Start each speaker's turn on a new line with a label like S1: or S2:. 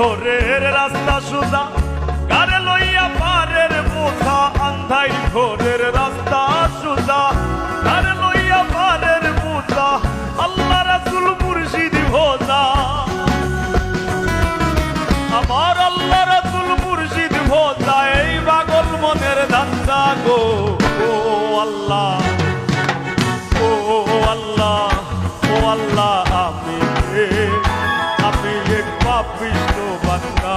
S1: ঘোরের রাস্তা সোজা কারে লইয়া পারের বোঝা আন্ধাই ঘোরের রাস্তা সোজা। কারে লইয়া পারের বোঝা, আল্লাহ রাসুল মুর্শিদ ভোজা। আমার আল্লাহ রাসুল মুর্শিদ ভোজা, এই পাগল মনের ধান্দা গো। ও আল্লাহ ও আল্লাহ ও আল্লাহ, আমি পাপিষ্ট বান্দা